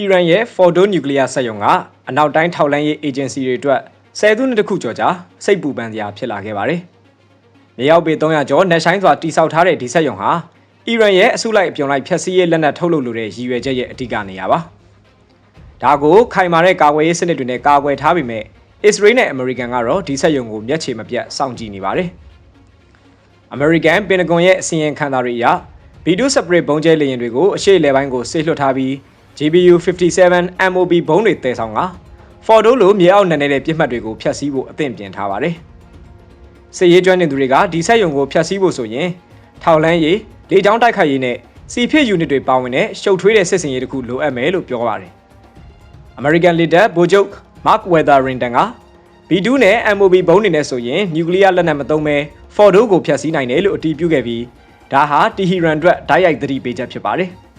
အီရန်ရဲ့ Fordo နျူကလ িয়ার စက်ရုံကအနောက်တိုင်းထောက်လှမ်းရေးအေဂျင်စီတွေအတွက်ဆယ်စုနှစ်တခုကျော်ကြာစိတ်ပူပန်စရာဖြစ်လာခဲ့ပါတယ်။မြေရောက်ပေ300ကျော်နှက်ဆိုင်စွာတိစောက်ထားတဲ့ဒီစက်ရုံဟာအီရန်ရဲ့အစုလိုက်အပြုံလိုက်ဖျက်ဆီးရေးလက်နက်ထုတ်လုပ်လိုတဲ့ရည်ရွယ်ချက်ရဲ့အဓိကနေရာပါ။ဒါကိုခိုင်မာတဲ့ကာကွယ်ရေးစနစ်တွေနဲ့ကာကွယ်ထားပေမဲ့အစ္စရေးနဲ့အမေရိကန်ကတော့ဒီစက်ရုံကိုမျက်ခြေမပြတ်စောင့်ကြည့်နေပါတယ်။ American Pentagon ရဲ့အစီရင်ခံစာတွေအရ B2 separate ဘုံကျဲလေယာဉ်တွေကိုအရှေ့လေပိုင်းကိုဆေးလွှတ်ထားပြီး GBU 57 MOB ဘုံတွေတည်ဆောင်က Fordo လိုမြေအောက်နံနေတဲ့ပြစ်မှတ်တွေကိုဖျက်ဆီးဖို့အသင့်ပြင်ထားပါတယ်။စစ်ရေးကျွမ်းနေသူတွေကဒီဆက်ယုံကိုဖျက်ဆီးဖို့ဆိုရင်ထောက်လန်းရေးလေကြောင်းတိုက်ခိုက်ရေးနဲ့စီဖြစ်ယူနစ်တွေပါဝင်တဲ့ရှုပ်ထွေးတဲ့စစ်စင်ရေးတစ်ခုလိုအပ်မယ်လို့ပြောပါတယ်။ American leader ဗိုလ်ချုပ် Mark Weatherington က B2 နဲ့ MOB ဘုံတွေနဲ့ဆိုရင်နျူကလ িয়ার လက်နက်မသုံးဘဲ Fordo ကိုဖျက်ဆီးနိုင်တယ်လို့အတည်ပြုခဲ့ပြီးဒါဟာတီဟီရန်အတွက်ဓာတ်ရိုက်သတိပေးချက်ဖြစ်ပါတယ်။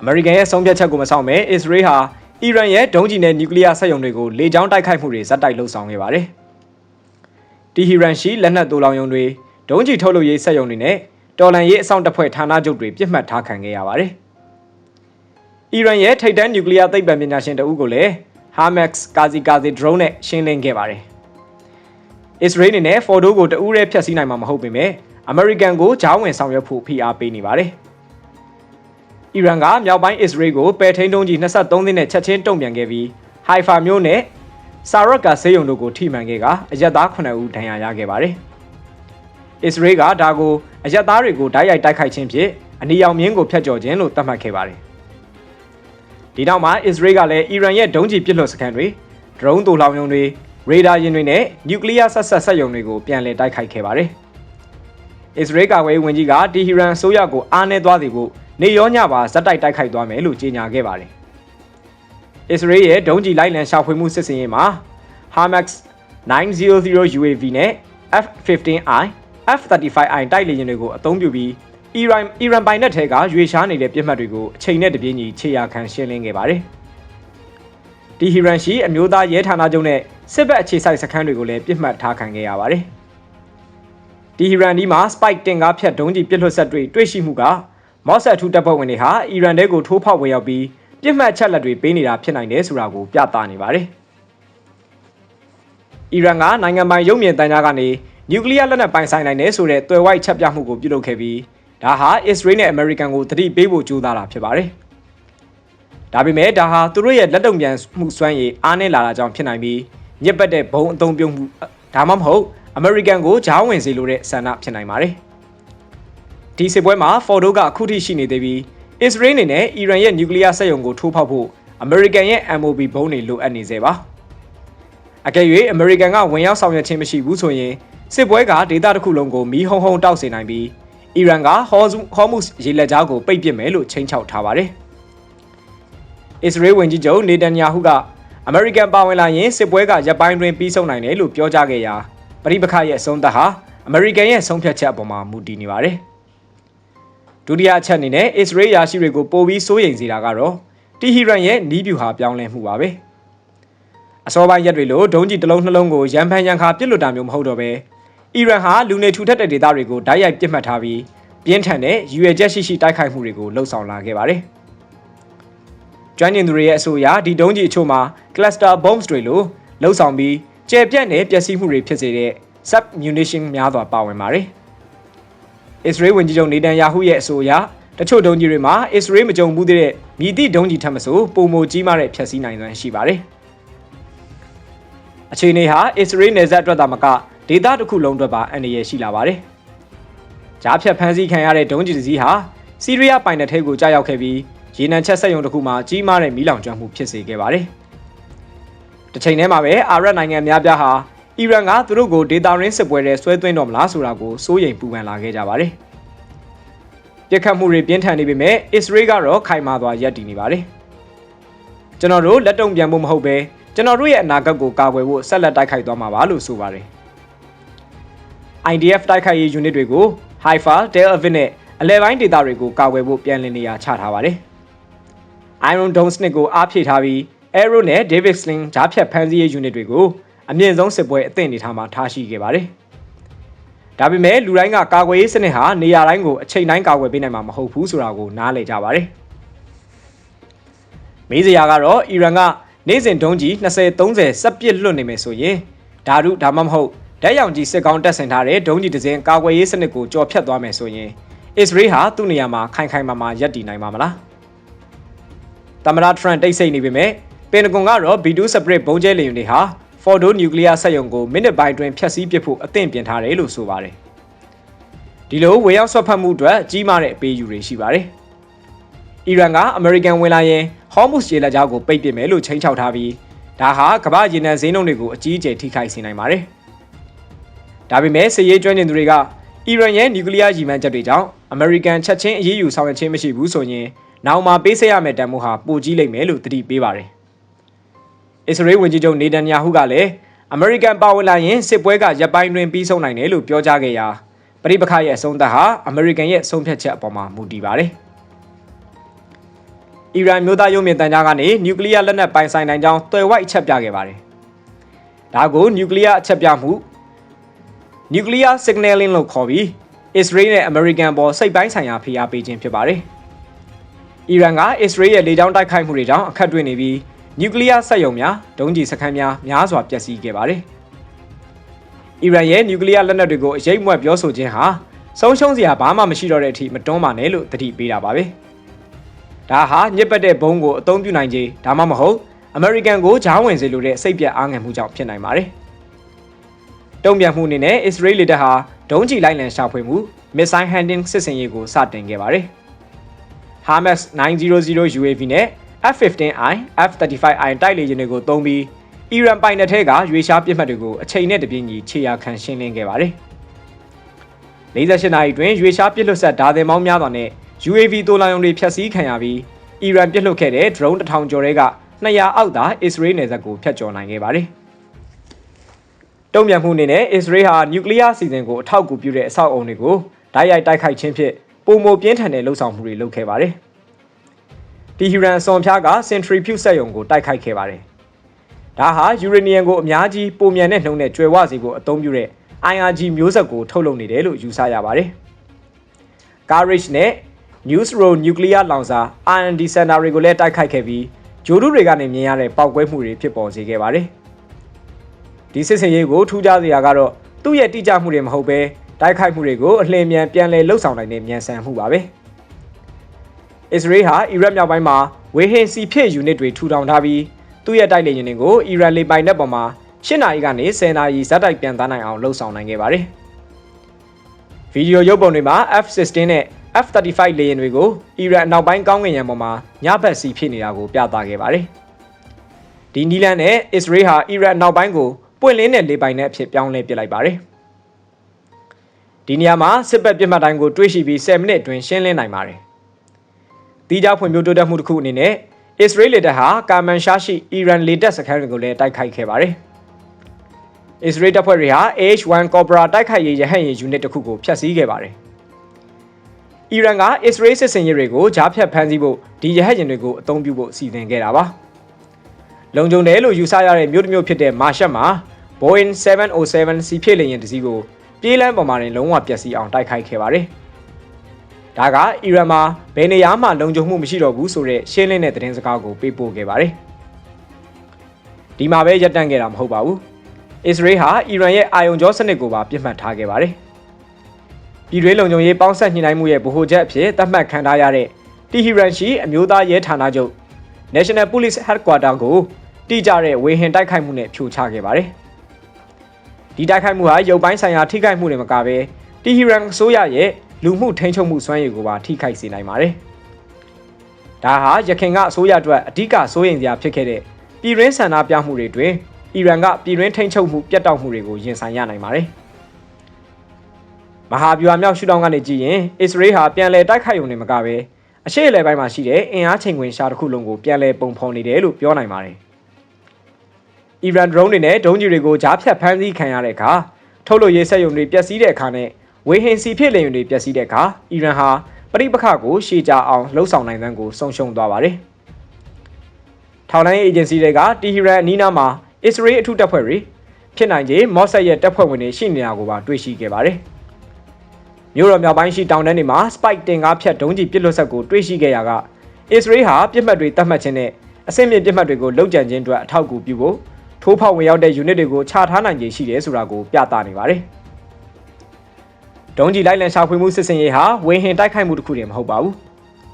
အမေရိကန်ရဲ့ဆုံးဖြတ်ချက်ကိုမဆောင်မဲအစ္စရေးဟာအီရန်ရဲ့ဒုံးကျည်နဲ့နျူကလ িয়ার စက်ရုံတွေကိုလေကြောင်းတိုက်ခိုက်မှုတွေဇက်တိုက်လှုပ်ဆောင်ခဲ့ပါတယ်။တီဟီရန်ရှိလက်နက်တူလောင်ရုံတွေဒုံးကျည်ထုတ်လုပ်ရေးစက်ရုံတွေနဲ့တော်လန်ရေးအဆောင်တပ်ဖွဲ့ဌာနချုပ်တွေပြစ်မှတ်ထားခံခဲ့ရပါတယ်။အီရန်ရဲ့ထိပ်တန်းနျူကလ িয়ারသိပ္ပံပညာရှင်တဦးကိုလည်း Harmax Kazi Kazi drone နဲ့ရှင်းလင်းခဲ့ပါတယ်။အစ္စရေးအနေနဲ့ Fordo ကိုတဦးတည်းဖျက်ဆီးနိုင်မှာမဟုတ်ပေမဲ့အမေရိကန်ကိုဂျားဝင်ဆောင်ရွက်ဖို့ဖိအားပေးနေပါတယ်။ အီရန်ကမြောက်ပိုင်းအစ္စရေးကိုပယ်ထိန်တုံးကြီး23သိန်းနဲ့ချက်ချင်းတုံ့ပြန်ခဲ့ပြီးဟိုင်ဖာမြို့နဲ့ဆာရတ်ကဆေးရုံတို့ကိုထိမှန်ခဲ့ကအရက်သား9ဦးဒဏ်ရာရခဲ့ပါတယ်။အစ္စရေးကဒါကိုအရက်သားတွေကိုဓာတ်ရိုက်တိုက်ခိုက်ခြင်းဖြင့်အနီရောင်မြင်းကိုဖျက်ကျော်ခြင်းလို့သတ်မှတ်ခဲ့ပါတယ်။ဒီနောက်မှာအစ္စရေးကလည်းအီရန်ရဲ့ဒုံးကျည်ပစ်လွှတ်စခန်းတွေဒရုန်းတူလောင်ရုံတွေရေဒါယာဉ်တွေနဲ့နျူကလ িয়ার ဆက်ဆက်ဆက်ရုံတွေကိုပြန်လည်တိုက်ခိုက်ခဲ့ပါတယ်။အစ္စရေးကာကွယ်ရေးဝန်ကြီးကတီဟီရန်အစိုးရကိုအားနည်းသွားစေဖို့ နေရောညပါဇက်တိုက်တိုက်ခိုက်သွားမယ်လို့ကြေညာခဲ့ပါတယ်။အစ္စရေးရဲ့ဒုံးကျည်လိုက်လံရှာဖွေမှုစစ်စင်ရေးမှာ Harmax 900 UAV နဲ့ F-15I, F-35I တိုက်လေယာဉ်တွေကိုအသုံးပြုပြီးအီရန်အီရန်ပိုင်နက်ထဲကရွေရှားနေတဲ့ပြစ်မှတ်တွေကိုအချိန်နဲ့တပြေးညီခြေရာခံရှင်းလင်းခဲ့ပါတယ်။တီဟီရန်ရှိအမျိုးသားရဲဌာနချုပ်နဲ့စစ်ဘက်အခြေစိုက်စခန်းတွေကိုလည်းပြစ်မှတ်ထားခံခဲ့ရပါတယ်။တီဟီရန်ဒီမှာ Spike တင်ကားဖြတ်ဒုံးကျည်ပစ်လွှတ်ဆက်တွေတွေ့ရှိမှုက မော့ဆက်ထူတပ်ဖွဲ့ဝင်တွေဟာအီရန်တဲကိုထိုးဖောက်ဝင်ရောက်ပြီးပြစ်မှတ်ချက်လက်တွေပေးနေတာဖြစ်နိုင်တယ်ဆိုတာကိုပြသနေပါတယ်။အီရန်ကနိုင်ငံပိုင်ရုပ်မြင်သံကြားကနေနျူကလ িয়ার လက်နက်ပိုင်ဆိုင်နိုင်တယ်ဆိုတဲ့တွယ်ဝိုက်ချက်ပြမှုကိုပြုလုပ်ခဲ့ပြီးဒါဟာအစ္စရေးနဲ့အမေရိကန်ကိုသတိပေးဖို့ကြိုးစားတာဖြစ်ပါတယ်။ဒါပေမဲ့ဒါဟာသူတို့ရဲ့လက်တုံပြန်မှုစွမ်းရည်အားနည်းလာတာကြောင့်ဖြစ်နိုင်ပြီးညစ်ပတ်တဲ့ဘုံအုံပြုံမှုဒါမှမဟုတ်အမေရိကန်ကိုဂျားဝင်စေလိုတဲ့ဆန္ဒဖြစ်နိုင်ပါတယ်။ ဒီစစ်ပွဲမှာဖော်ဒိုကအခုထိရှိနေသေးပြီးအစ္စရေးအနေနဲ့အီရန်ရဲ့နျူကလ িয়ার စက်ရုံကိုထိုးဖောက်ဖို့အမေရိကန်ရဲ့ MOB ဘုံတွေလိုအပ်နေသေးပါအကယ်၍အမေရိကန်ကဝင်ရောက်ဆောင်ရွက်ခြင်းမရှိဘူးဆိုရင်စစ်ပွဲကဒေသတစ်ခုလုံးကိုမီးဟုံဟုံတောက်စေနိုင်ပြီးအီရန်ကဟောဟော်မုစ်ရေလက်ကြားကိုပိတ်ပစ်မယ်လို့ချိန်ချောက်ထားပါတယ်အစ္စရေးဝန်ကြီးချုပ်နေတန်ယာဟုကအမေရိကန်ပါဝင်လာရင်စစ်ပွဲကရပ်ပိုင်းတွင်ပြီးဆုံးနိုင်တယ်လို့ပြောကြားခဲ့ရာပရိပခရဲ့အဆုံးသတ်ဟာအမေရိကန်ရဲ့ဆုံးဖြတ်ချက်အပေါ်မှာမူတည်နေပါတယ်။ ဒုတိယအချက်အနေနဲ့အစ္စရေးယာရှိတွေကိုပိုပြီးစိုးရိမ်စေတာကတော့တီဟီရန်ရဲ့နီးဗျူဟာပြောင်းလဲမှုပါပဲအစောပိုင်းရက်တွေလိုဒုံးကျည်တစ်လုံးနှလုံးကိုရန်ဖန်ရန်ခါပစ်လွတ်တာမျိုးမဟုတ်တော့ပဲအီရန်ဟာလူနေထူထပ်တဲ့ဒေသတွေကိုဓာတ်ရိုက်ပစ်မှတ်ထားပြီးပြင်းထန်တဲ့ယူရချက်ရှိရှိတိုက်ခိုက်မှုတွေကိုလှုံ့ဆော်လာခဲ့ပါတယ်ကျွမ်းကျင်သူတွေရဲ့အဆိုအရဒီဒုံးကျည်အချို့မှာ cluster bombs တွေလိုလှုံ့ဆော်ပြီးကျယ်ပြန့်တဲ့ပျက်စီးမှုတွေဖြစ်စေတဲ့ sub munition များစွာပါဝင်ပါတယ်။ အစ္စရေးဝန်ကြီးချုပ်နေတန်ယာဟုရဲ့အဆိုအရတချို့ဒုံးကြီးတွေမှာအစ္စရေးမကြုံဘူးတဲ့မြည်သည့်ဒုံးကြီးထပ်မဆိုပုံမကြီးမားတဲ့ဖျက်ဆီးနိုင်စွမ်းရှိပါတယ်။အခြေအနေဟာအစ္စရေးနယ်စပ်အတွက်သာမကဒေသတစ်ခုလုံးအတွက်ပါအန္တရာယ်ရှိလာပါတယ်။ကြားဖြတ်ဖမ်းဆီးခံရတဲ့ဒုံးကြီးတစ်စီးဟာစီးရီးယားပိုင်နယ်ထဲကိုကြားရောက်ခဲ့ပြီးရေနံချက်ဆက်ယုံတစ်ခုမှာကြီးမားတဲ့မီးလောင်ကျွမ်းမှုဖြစ်စေခဲ့ပါတယ်။တစ်ချိန်တည်းမှာပဲအာရပ်နိုင်ငံများပြားဟာ အီရန်ကသူတို့ကိုဒေတာရင်းစစ်ပွဲထဲဆွဲသွင်းတော့မလားဆိုတာကိုစိုးရိမ်ပူပန်လာခဲ့ကြပါတယ်။ပြစ်ခတ်မှုတွေပြင်းထန်နေပေမဲ့အစ္စရေးကတော့ခိုင်မာစွာရပ်တည်နေပါတယ်။ကျွန်တော်တို့လက်တုံပြန်ဖို့မဟုတ်ပဲကျွန်တော်တို့ရဲ့အနာဂတ်ကိုကာကွယ်ဖို့ဆက်လက်တိုက်ခိုက်သွားမှာပါလို့ဆိုပါတယ်။ IDF တိုက်ခိုက်ရေး unit တွေကို Haifa, Tel Aviv နဲ့အလဲပိုင်းဒေသတွေကိုကာကွယ်ဖို့ပြန်လည်နေရာချထားပါတယ်။ Iron Dome စနစ်ကိုအားဖြည့်ထားပြီး Arrow နဲ့ David Sling ဂျားဖြတ်ဖမ်းဆီးရေး unit တွေကို အမြင့်ဆုံးစစ်ပွဲအသင့်အနေထားမှာထားရှိခဲ့ပါတယ်။ဒါပေမဲ့လူတိုင်းကကာကွယ်ရေးစနစ်ဟာနေရာတိုင်းကိုအချိန်တိုင်းကာကွယ်ပေးနိုင်မှာမဟုတ်ဘူးဆိုတာကိုနားလည်ကြပါတယ်။မေးစရာကတော့အီရန်ကနေ့စဉ်ဒုံးကြီး20-30စက်ပစ်လွတ်နေမယ်ဆိုရင်ဓာတုဒါမှမဟုတ်ဓာတ်ရောင်ကြီးစစ်ကောင်းတက်ဆင်ထားတဲ့ဒုံးကြီးတစ်စင်းကာကွယ်ရေးစနစ်ကိုကြော်ဖြတ်သွားမယ်ဆိုရင်အစ္စရေးဟာသူ့နေရာမှာခိုင်ခိုင်မာမာရပ်တည်နိုင်မှာမလားသမ္မတထရန့်တိတ်ဆိတ်နေပေမဲ့ပင်တဂွန်ကတော့ B2 separate ဘုံကျဲလေယာဉ်တွေဟာ Fordo nuclear စက်ရုံကိုမိနစ်ပိုင်းတွင်ဖျက်ဆီးပစ်ဖို့အသင့်ပြင်ထားတယ်လို့ဆိုပါတယ်ဒီလိုဝေရောက်ဆွတ်ဖက်မှုအတွက်ကြီးမားတဲ့အပေးအယူတွေရှိပါတယ်အီရန်ကအမေရိကန်ဝင်လာရင်ဟော်မုစ်ရေလက်ကြားကိုပိတ်ပစ်မယ်လို့ချိန်ချောက်ထားပြီးဒါဟာကမ္ဘာရေနံဈေးနှုန်းတွေကိုအကြီးအကျယ်ထိခိုက်စေနိုင်ပါတယ်ဒါပေမဲ့စစ်ရေးကျွမ်းကျင်သူတွေကအီရန်ရဲ့နျူကလ িয়ার ရည်မှန်းချက်တွေကြောင့်အမေရိကန်ချက်ချင်းအရေးယူဆောင်ရွက်ခြင်းမရှိဘူးဆိုရင်နောက်မှာပေးဆက်ရမယ့်တန်ဖိုးဟာပိုကြီးလိမ့်မယ်လို့သတိပေးပါတယ်။ အစ္စရေးဝန်ကြီးချုပ်နေတန်ယာဟုကလည်းအမေရိကန်ပါဝင်လာရင်စစ်ပွဲကရပ်ပိုင်းတွင်ပြီးဆုံးနိုင်တယ်လို့ပြောကြားခဲ့ရာပြိပခရဲ့အဆုံးသတ်ဟာအမေရိကန်ရဲ့ဆုံးဖြတ်ချက်အပေါ်မှာမူတည်ပါတယ်။အီရန်မျိုးသားရုံးမြင့်တန်ကြားကနေနျူကလ িয়ার လက်နက်ပိုင်ဆိုင်နိုင်ကြောင်းတွယ်ဝိုက်အချက်ပြခဲ့ပါတယ်။ဒါကိုနျူကလ িয়ার အချက်ပြမှု nuclear signaling လို့ခေါ်ပြီး Israel နဲ့ American ပေါ်စိတ်ပိုင်းဆိုင်ရာဖိအားပေးခြင်းဖြစ်ပါတယ်။အီရန်က Israel ရဲ့လေကြောင်းတိုက်ခိုက်မှုတွေကြောင့်အခက်တွေ့နေပြီး nuclear စက်ရုံများဒုံးကျည်စခန်းများများစွာပျက်စီးခဲ့ပါတယ်။အီရန်ရဲ့ nuclear လက်နက်တွေကိုအရေးမွက်ပြောဆိုခြင်းဟာဆုံးရှုံးစရာဘာမှမရှိတော့တဲ့အထိမတွန်းပါနဲ့လို့တတိပေးတာပါပဲ။ဒါဟာညစ်ပတ်တဲ့ဘုံကိုအသုံးပြုနိုင်ခြင်းဒါမှမဟုတ် American ကိုဂျားဝင်စေလိုတဲ့စိတ်ပြတ်အားငယ်မှုကြောင့်ဖြစ်နိုင်ပါတယ်။တုံ့ပြန်မှုအနေနဲ့ Israel လေတပ်ဟာဒုံးကျည်လိုက်လံရှာဖွေမှု missile handling စစ်စင်ရေးကိုစတင်ခဲ့ပါတယ်။ Hamas 900 UAV နဲ့ F-15I, F-35I တိုက်လေယာဉ်တွေကိုသုံးပြီးအီရန်ပိုင်နယ်ထဲကရွေရှားပစ်မှတ်တွေကိုအချိန်နဲ့တပြေးညီခြေရာခံရှင်းလင်းခဲ့ပါတယ်။48နာရီတွင်ရွေရှားပစ်လွတ်ဆက်ဓာတ်သင်ပေါင်းများစွာနဲ့ UAV တိုးလောင်ရုံတွေဖျက်ဆီးခံရပြီးအီရန်ပစ်လွတ်ခဲ့တဲ့ drone တစ်ထောင်ကျော်တွေက200အောက်သာအစ္စရေးနယ်စပ်ကိုဖျက်ကျော်နိုင်ခဲ့ပါတယ်။တုံ့ပြန်မှုအနေနဲ့အစ္စရေးဟာနျူကလ িয়ার စီစဉ်ကိုအထောက်အကူပြုတဲ့အဆောက်အအုံတွေကိုဓာတ်ရိုက်တိုက်ခိုက်ခြင်းဖြင့်ပုံမပြင်းထန်တဲ့လှုပ်ဆောင်မှုတွေလုပ်ခဲ့ပါတယ်။ တီဟီရန်အစွန်ဖျားက centrifuge စက်ရုံကိုတိုက်ခိုက်ခဲ့ပါတယ်။ဒါဟာယူရေနီယံကိုအများကြီးပုံမြန်တဲ့နှုန်းနဲ့ကျွယ်ဝစေဖို့အသုံးပြုတဲ့ IRG မျိုးဆက်ကိုထုတ်လုပ်နေတယ်လို့ယူဆရပါတယ်။ Garage နဲ့ News Row Nuclear လောင်စာ R&D Center တွေကိုလည်းတိုက်ခိုက်ခဲ့ပြီးဂျိုဒုတွေကနေမြင်ရတဲ့ပောက်ကွဲမှုတွေဖြစ်ပေါ်စေခဲ့ပါတယ်။ဒီစစ်စင်ရေးကိုထူးခြားစရာကတော့သူ့ရဲ့တိကျမှုတွေမဟုတ်ပဲတိုက်ခိုက်မှုတွေကိုအလင်းမြန်ပြန်လည်လှုပ်ဆောင်နိုင်တဲ့မြန်ဆန်မှုပါပဲ အစ္စရေးဟာအီရတ်မြောက်ပိုင်းမှာဝေဟင်စီဖြစ်ယူနစ်တွေထူထောင်ထားပြီးသူ့ရဲ့တိုက်လေယာဉ်တွေကိုအီရန်လေပိုင်နက်ပေါ်မှာ၈နာရီကနေ10နာရီဇက်တိုက်ပြန်သားနိုင်အောင်လှုပ်ဆောင်နိုင်ခဲ့ပါတယ်ဗီဒီယိုရုပ်ပုံတွေမှာ F16 နဲ့ F35 လေယာဉ်တွေကိုအီရန်အနောက်ပိုင်းကောင်းကင်ယံပေါ်မှာညဘက်စီဖြစ်နေတာကိုပြသခဲ့ပါတယ်ဒီနီလန်နဲ့အစ္စရေးဟာအီရန်နောက်ပိုင်းကိုပွင့်လင်းတဲ့လေပိုင်နဲ့အဖြစ်ပြောင်းလဲပစ်လိုက်ပါတယ်။ဒီနေရာမှာစစ်ဘက်ပြစ်မှတ်တိုင်းကိုတွေးရှိပြီး10မိနစ်အတွင်းရှင်းလင်းနိုင်ပါတယ်။ တီးခြားဖွံ့ဖြိုးတိုးတက်မှုတစ်ခုအနေနဲ့အစ္စရေးလေတပ်ဟာကာမန်ရှာရှိအီရန်လေတပ်စခန်းတွေကိုလည်းတိုက်ခိုက်ခဲ့ပါတယ်။အစ္စရေးတပ်ဖွဲ့တွေဟာ H1 Cobra တိုက်ခိုက်ရေးရဟတ်ယာဉ်ယူနစ်တစ်ခုကိုဖျက်ဆီးခဲ့ပါတယ်။အီရန်ကအစ္စရေးစစ်စင်ရေးတွေကိုကြားဖြတ်ဖမ်းဆီးဖို့ဒီရဟတ်ယာဉ်တွေကိုအသုံးပြုဖို့စီစဉ်ခဲ့တာပါ။လုံခြုံတယ်လို့ယူဆရတဲ့မြို့တစ်မြို့ဖြစ်တဲ့မာရှက်မှာ Boeing 707စီဖြစ်လေယာဉ်တစ်စီးကိုပြေးလမ်းပေါ်မှာတင်လုံးဝပျက်စီးအောင်တိုက်ခိုက်ခဲ့ပါတယ်။ ဒါကအီရန်မှာဘယ်နေရာမှလုံခြုံမှုမရှိတော့ဘူးဆိုတဲ့ရှင်းလင်းတဲ့သတင်းစကားကိုပေးပို့ခဲ့ပါတယ်။ဒီမှာပဲရပ်တန့်ခဲ့တာမဟုတ်ပါဘူး။အစ္စရေးဟာအီရန်ရဲ့အာယုံကြောစနစ်ကိုပါပြစ်မှတ်ထားခဲ့ပါတယ်။ပြည်တွင်းလုံခြုံရေးပေါင်းဆက်ညှိနှိုင်းမှုရဲ့ဗဟိုချက်အဖြစ်သတ်မှတ်ခံထားရတဲ့တီဟီရန်ရှိအမျိုးသားရဲဌာနချုပ် National Police Headquarters ကိုတိကျတဲ့ဝေဟင်တိုက်ခိုက်မှုနဲ့ဖြိုချခဲ့ပါတယ်။ဒီတိုက်ခိုက်မှုဟာရုပ်ပိုင်းဆိုင်ရာထိခိုက်မှုတွေမကဘဲတီဟီရန်အစိုးရရဲ့ လူမှုထိန်းချုပ်မှုစွမ်းရည်ကိုပါထိခိုက်စေနိုင်ပါတယ်။ဒါဟာရခိုင်ကအစိုးရအတွက်အဓိကစိုးရိမ်စရာဖြစ်ခဲ့တဲ့ပြည်ရင်းဆန္ဒပြမှုတွေတွင်အီရန်ကပြည်ရင်းထိန်းချုပ်မှုပြတ်တောက်မှုတွေကိုရင်ဆိုင်ရနိုင်ပါတယ်။မဟာဗျူဟာမြောက်ရှုထောင့်ကနေကြည့်ရင်အစ္စရေးဟာပြန်လည်တိုက်ခိုက်ရုံနဲ့မကဘဲအရှိအလဲပိုင်းမှာရှိတဲ့အင်အားချိန်ခွင်ရှားတစ်ခုလုံးကိုပြန်လည်ပုံဖော်နေတယ်လို့ပြောနိုင်ပါတယ်။အီရန် drone တွေနဲ့ဒုံးကျည်တွေကိုကြားဖြတ်ဖမ်းဆီးခံရတဲ့အခါထုတ်လုပ်ရေးစက်ရုံတွေပျက်စီးတဲ့အခါနဲ့ ဝေဟင်စီဖြစ်လေယာဉ်တွေပျက်စီးတဲ့အခါအီရန်ဟာပြိပခကိုရှေ့ကြအောင်လှုံ့ဆော်နိုင်တဲ့ကိုဆုံးရှုံးသွားပါတယ်။ထောင်လိုင်းအေဂျင်စီတွေကတီဟီရန်အနီးနားမှာအစ္စရေးအထူးတပ်ဖွဲ့တွေဖြစ်နိုင်ခြေမော့ဆက်ရဲ့တပ်ဖွဲ့ဝင်တွေရှိနေတာကိုပါတွေ့ရှိခဲ့ပါတယ်။မြို့တော်မြောက်ပိုင်းရှိတောင်တန်းတွေမှာ spike တင်ကားဖြတ်ဒုံးကျည်ပစ်လွတ်ဆက်ကိုတွေ့ရှိခဲ့ရကအစ္စရေးဟာပြစ်မှတ်တွေတတ်မှတ်ခြင်းနဲ့အဆင့်မြင့်ပြစ်မှတ်တွေကိုလုံခြံခြင်းအတွက်အထောက်အကူပြုဖို့ထိုးဖောက်ဝင်ရောက်တဲ့ unit တွေကိုချထားနိုင်ခြေရှိတယ်ဆိုတာကိုပြသနေပါတယ်။ ဒုံးကြီးလိုက်လံရှာဖွေမှုစစ်စင်ရေးဟာဝေဟင်တိုက်ခိုက်မှုတစ်ခုတည်းမဟုတ်ပါဘူး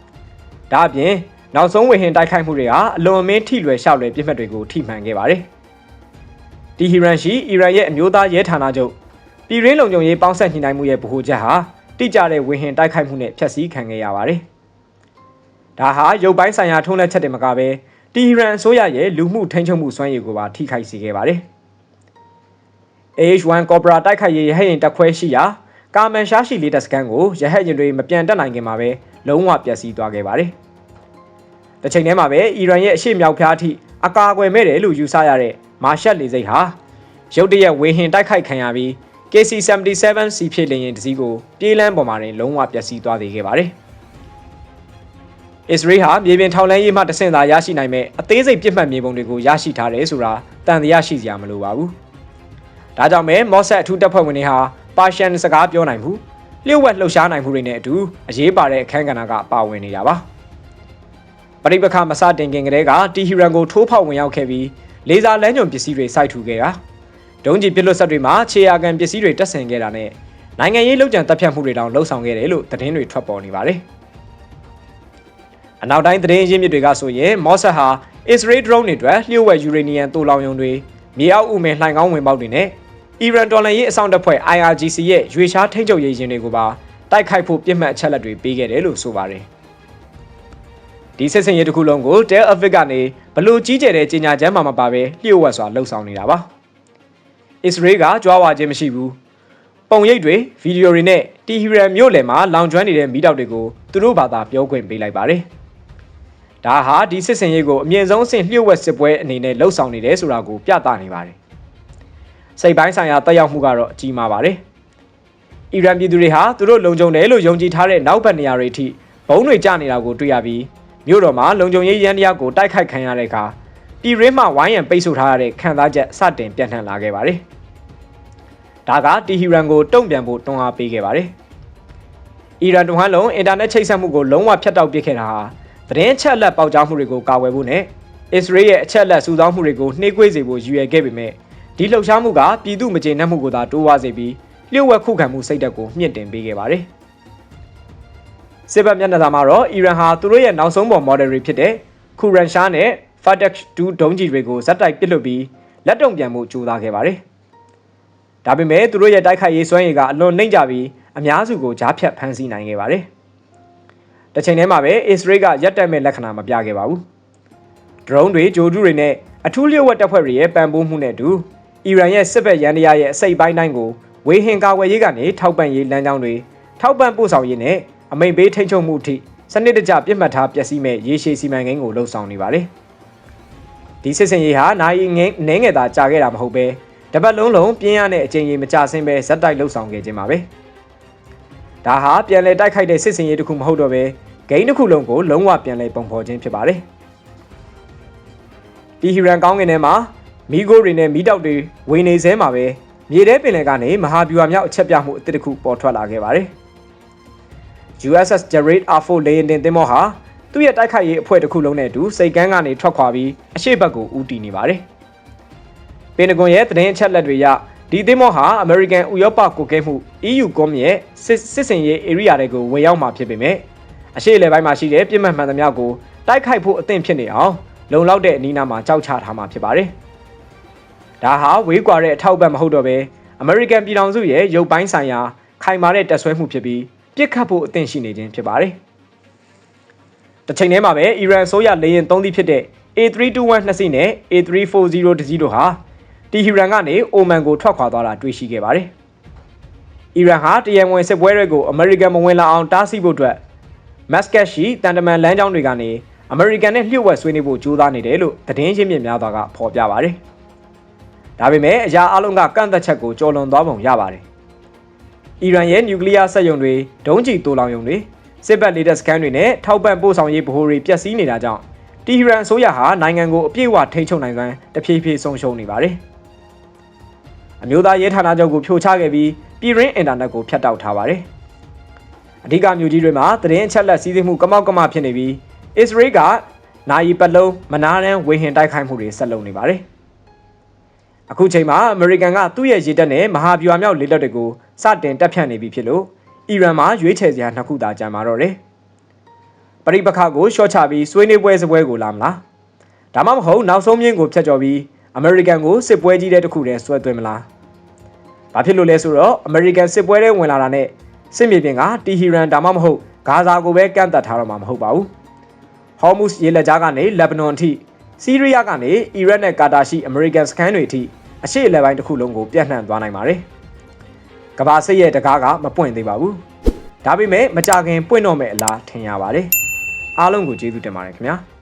။ဒါအပြင်နောက်ဆုံးဝေဟင်တိုက်ခိုက်မှုတွေဟာအလွန်အမင်းထိလွယ်ရှောက်လွယ်ပြစ်မှတ်တွေကိုထိမှန်ခဲ့ပါတယ်။တီဟီရန်ရှိအီရန်ရဲ့အမျိုးသားရဲဌာနချုပ်ပြည်ရင်းလုံခြုံရေးပေါင်းဆက်ညှိနှိုင်းမှုရဲ့ဗဟိုချက်ဟာတိကျတဲ့ဝေဟင်တိုက်ခိုက်မှုနဲ့ဖျက်ဆီးခံခဲ့ရပါတယ်။ဒါဟာရုပ်ပိုင်းဆိုင်ရာထုံးလက်ချက်တွေမကဘဲတီဟီရန်အစိုးရရဲ့လူမှုထိန်းချုပ်မှုစွမ်းရည်ကိုပါထိခိုက်စေခဲ့ပါတယ်။ AH1 Cobra တိုက်ခိုက်ရေးရဟတ်ယာဉ်တက်ခွဲရှိရာ ကာမန်ရှားရှိလေးတပ်စခန်းကိုရဟတ်ယာဉ်တွေမပြန်တက်နိုင်ခင်မှာပဲလုံးဝပျက်စီးသွားခဲ့ပါတယ်။တစ်ချိန်တည်းမှာပဲအီရန်ရဲ့အရှေ့မြောက်ဖျားထိအကာအကွယ်မဲ့တယ်လို့ယူဆရတဲ့မာရှက်လေစိတ်ဟာရုတ်တရက်ဝေဟင်တိုက်ခိုက်ခံရပြီး KC-77 စီဖြစ်လေယာဉ်တစ်စီးကိုပြေးလန်းပေါ်မှာတင်လုံးဝပျက်စီးသွားသေးခဲ့ပါတယ်။အစ္စရေးဟာမြေပြင်ထောင်လှမ်းရေးမှတဆင့်သာရရှိနိုင်မဲ့အသေးစိတ်ပြစ်မှတ်မြေပုံတွေကိုရရှိထားတယ်ဆိုတာတန်တရားရှိစရာမလိုပါဘူး။ဒါကြောင့်ပဲမော့ဆက်အထူးတပ်ဖွဲ့ဝင်တွေဟာ ပါရှန်စကားပြောနိုင်မှုလျှို့ဝှက်လှုပ်ရှားနိုင်မှုတွေနဲ့အတူအရေးပါတဲ့အခန်းကဏ္ဍကပါဝင်နေတာပါ။ပရိပခမစတင်ခင်ကတည်းကတီဟီရန်ကိုထိုးဖောက်ဝင်ရောက်ခဲ့ပြီးလေဆာလမ်းညွန်ပစ္စည်းတွေစိုက်ထူခဲ့တာဒုံးကျည်ပစ်လွတ်ဆက်တွေမှာခြေရာကန်ပစ္စည်းတွေတက်ဆင်ခဲ့တာနဲ့နိုင်ငံရေးလုံခြံတပ်ဖြတ်မှုတွေတောင်လှုံ့ဆော်ခဲ့တယ်လို့သတင်းတွေထွက်ပေါ်နေပါတယ်။အနောက်တိုင်းသတင်းရင်းမြစ်တွေကဆိုရင်မော့ဆက်ဟာ Israel drone တွေအတွက်လျှို့ဝှက်ယူရေနီယံတူလောင်ယုံတွေမြေအောက်ဥမဲ့လှိုင်ကောင်းဝင်ပေါက်တွေနဲ့ အီရန်တော်လှန်ရေးအဆောင်တပ်ဖွဲ့ IRGC ရဲ့ရွေရှားထိန်းချုပ်ရေးရင်တွေကိုပါတိုက်ခိုက်ဖို့ပြစ်မှတ်အချက်လက်တွေပေးခဲ့တယ်လို့ဆိုပါတယ်။ဒီစစ်စင်ရေးတစ်ခုလုံးကို Del Aviv ကနေဘလို့ကြီးကျယ်တဲ့ကြေညာချက်မှမပါဘဲလျှို့ဝှက်စွာလှုပ်ဆောင်နေတာပါ။ Israel ကကြွားဝါခြင်းမရှိဘူး။ပုံရိပ်တွေဗီဒီယိုတွေနဲ့တီဟီရန်မြို့လယ်မှာလောင်ကျွမ်းနေတဲ့မိတောက်တွေကိုသူတို့ဘာသာပြောခွင့်ပေးလိုက်ပါတယ်။ဒါဟာဒီစစ်စင်ရေးကိုအမြင့်ဆုံးအဆင့်လျှို့ဝှက်စစ်ပွဲအနေနဲ့လှုပ်ဆောင်နေတယ်ဆိုတာကိုပြသနေပါတယ်။ စိတ်ပိုင်းဆိုင်ရာတက်ရောက်မှုကတော့အကြီးမားပါတယ်။အီရန်ပြည်သူတွေဟာသူတို့လုံခြုံတယ်လို့ယုံကြည်ထားတဲ့နောက်ဘက်နေရာတွေအထိဘုံတွေကျနေတာကိုတွေ့ရပြီးမြို့တော်မှာလုံခြုံရေးရန်တရားကိုတိုက်ခိုက်ခံရတဲ့အခါပြည်ရင်းမှဝိုင်းရံပိတ်ဆို့ထားရတဲ့ခံစားချက်စတင်ပြန့်နှံ့လာခဲ့ပါတယ်။ဒါကတီဟီရန်ကိုတုံ့ပြန်ဖို့တွန်းအားပေးခဲ့ပါတယ်။အီရန်တဝန်းလုံးအင်တာနက်ချိတ်ဆက်မှုကိုလုံးဝဖြတ်တောက်ပစ်ခဲ့တာဟာသတင်းချက်လက်ပေါက်ကြားမှုတွေကိုကာကွယ်ဖို့နဲ့အစ္စရေးရဲ့အချက်လက်စုဆောင်းမှုတွေကိုနှေးကွေးစေဖို့ရည်ရွယ်ခဲ့ပေမဲ့ ဒီလှုပ်ရှားမှုကပြည်သူမကျေနပ်မှုကိုသာတိုးဝါစေပြီးလျှို့ဝှက်ခုခံမှုစိတ်ဓာတ်ကိုမြင့်တင်ပေးခဲ့ပါတယ်။စစ်ဘက်မျက်နှာစာမှာတော့အီရန်ဟာသူတို့ရဲ့နောက်ဆုံးပေါ် model တွေဖြစ်တဲ့ခူရန်ရှားနဲ့ Fatak 2ဒုံးကျည်တွေကိုဇက်တိုက်ပစ်လွတ်ပြီးလက်တုံပြန်မှုကြိုးစားခဲ့ပါတယ်။ဒါပေမဲ့သူတို့ရဲ့တိုက်ခိုက်ရေးစွမ်းရည်ကအလွန်နှိမ့်ကြပြီးအများစုကိုကြားဖြတ်ဖမ်းဆီးနိုင်ခဲ့ပါတယ်။တစ်ချိန်တည်းမှာပဲ Israel ကရက်တက်မဲ့လက္ခဏာမပြခဲ့ပါဘူး။ drone တွေဂျိုဒူတွေနဲ့အထူးလျှို့ဝှက်တပ်ဖွဲ့တွေရဲ့ပံ့ပိုးမှုနဲ့အတူ အီရန်ရဲ့စစ်ဘက်ရန်တရားရဲ့အစိတ်ပိုင်းတိုင်းကိုဝေဟင်ကာကွယ်ရေးကနေထောက်ပံ့ရေးလမ်းကြောင်းတွေထောက်ပံ့ပို့ဆောင်ရေးနဲ့အမိန်ပေးထိန်းချုပ်မှုအထိစနစ်တကျပြစ်မှတ်ထားပျက်စီးမဲ့ရေရှည်စီမံကိန်းကိုလှုံ့ဆော်နေပါတယ်။ဒီစစ်စင်ရေးဟာနိုင်ငင်းနှဲငယ်သာကြာခဲ့တာမဟုတ်ပဲတပတ်လုံးလုံးပြင်းရတဲ့အချိန်ကြီးမကြဆင်းပဲဇက်တိုက်လှုပ်ဆောင်ခဲ့ခြင်းပါပဲ။ဒါဟာပြန်လည်တိုက်ခိုက်တဲ့စစ်စင်ရေးတစ်ခုမဟုတ်တော့ပဲဂိမ်းတစ်ခုလုံးကိုလုံးဝပြန်လည်ပုံဖော်ခြင်းဖြစ်ပါတယ်။ဒီဟီရန်ကောင်းကင်ထဲမှာ မီဂိုတွေနဲ့မီတောက်တွေဝင်နေစဲမှာပဲမြေထဲပင်လယ်ကနေမဟာဗျူဟာမြောက်အချက်ပြမှုအသစ်တစ်ခုပေါ်ထွက်လာခဲ့ပါတယ်။ USS Gerald R4 လေယာဉ်တင်သင်္ဘောဟာသူ့ရဲ့တိုက်ခိုက်ရေးအဖွဲ့တစ်ခုလုံးနဲ့အတူစိတ်ကန်းကနေထွက်ခွာပြီးအရှိတ်ဘက်ကိုဦးတည်နေပါတယ်။ပင်တဂွန်ရဲ့သတင်းအချက်လက်တွေရဒီသင်္ဘောဟာအမေရိကန်ဥရောပကိုကဲမှု EU ကွန်ရဲ့စစ်စစ်စင်ရေး area တွေကိုဝင်ရောက်မှာဖြစ်ပေမဲ့အရှိလေပိုင်းမှာရှိတဲ့ပြစ်မှတ်မှန်သမျှကိုတိုက်ခိုက်ဖို့အသင့်ဖြစ်နေအောင်လုံလောက်တဲ့အနီးနားမှာကြောက်ချထားမှာဖြစ်ပါတယ်။ ဒါဟာဝေးကွာတဲ့အထောက်အပံ့မဟုတ်တော့ဘဲအမေရိကန်ပြည်ထောင်စုရဲ့ရုပ်ပိုင်းဆိုင်ရာခိုင်မာတဲ့တက်ဆွဲမှုဖြစ်ပြီးပြစ်ခတ်ဖို့အသင့်ရှိနေခြင်းဖြစ်ပါတယ်။တစ်ချိန်တည်းမှာပဲအီရန်ဆိုရလေယာဉ်သုံးသီးဖြစ်တဲ့ A321 နှစ်စီးနဲ့ A340 တစ်စီးတို့ဟာတီဟီရန်ကနေအိုမန်ကိုထွက်ခွာသွားတာတွေ့ရှိခဲ့ပါတယ်။အီရန်ဟာတရံဝင်စစ်ပွဲတွေကိုအမေရိကန်မဝင်လာအောင်တားဆီးဖို့အတွက်မတ်စကတ်ရှိတန်တမန်လမ်းကြောင်းတွေကနေအမေရိကန်နဲ့လျှို့ဝှက်ဆွေးနွေးဖို့ကြိုးစားနေတယ်လို့သတင်းရင်းမြစ်များစွာကဖော်ပြပါတယ်။ ဒါပေမဲ့အရာအလုံးကကန့်သက်ချက်ကိုကျော်လွန်သွားပုံရပါတယ်။အီရန်ရဲ့နျူကလ িয়ার စက်ရုံတွေဒုံးကျည်တိုးလောင်ရုံတွေစစ်ဘက်လေးတက်စခန်းတွေနဲ့ထောက်ပံ့ပို့ဆောင်ရေးဗဟိုတွေပျက်စီးနေတာကြောင့်တီဟီရန်အစိုးရဟာနိုင်ငံကိုအပြည့်အဝထိန်းချုပ်နိုင်စွမ်းတဖြည်းဖြည်းဆုံးရှုံးနေပါတယ်။အမျိုးသားရဲဌာနချုပ်ကိုဖြိုချခဲ့ပြီးပြည်ရင်းအင်တာနက်ကိုဖျက်တောက်ထားပါတယ်။အဓိကမြို့ကြီးတွေမှာသတင်းအချက်လက်စီးဆင်းမှုကမောက်ကမဖြစ်နေပြီးအစ္စရေးကနိုင်ပတ်လုံးမနားတမ်းဝေဟင်တိုက်ခိုက်မှုတွေဆက်လုပ်နေပါတယ်။ အခုချိန်မှာအမေရိကန်ကသူ့ရဲ့ရေတပ်နဲ့မဟာဗျူဟာမြောက်လေတပ်တွေကိုစတင်တပ်ဖြန့်နေပြီဖြစ်လို့အီရန်မှာရွေးချယ်စရာနှစ်ခုသာကျန်ပါတော့တယ်။ပရိပခကိုရှော့ချပြီးဆွေးနွေးပွဲစပွဲကိုလာမလား။ဒါမှမဟုတ်နောက်ဆုံးမြင်းကိုဖျက်ကျော်ပြီးအမေရိကန်ကိုစစ်ပွဲကြီးတဲ့တစ်ခုတည်းဆွဲသွင်းမလား။ဘာဖြစ်လို့လဲဆိုတော့အမေရိကန်စစ်ပွဲထဲဝင်လာတာနဲ့စစ်မြေပြင်ကတီဟီရန်ဒါမှမဟုတ်ဂါဇာကိုပဲကန့်သက်ထားတော့မှာမဟုတ်ပါဘူး။ဟော်မုစ်ရေလက်ကြားကနေလက်ဘနွန်အထိ စီးရီးယားကနေအီရတ်နဲ့ကာတာရှိအမေရိကန်စခန်းတွေအထိအရှေ့အလယ်ပိုင်းတစ်ခုလုံးကိုပြန့်နှံ့သွားနိုင်ပါတယ်။ကမ္ဘာစစ်ရဲ့တကားကမပွင့်သေးပါဘူး။ဒါပေမဲ့မကြခင်ပွင့်တော့မယ့်အလားထင်ရပါတယ်။အားလုံးကိုကျေးဇူးတင်ပါတယ်ခင်ဗျာ။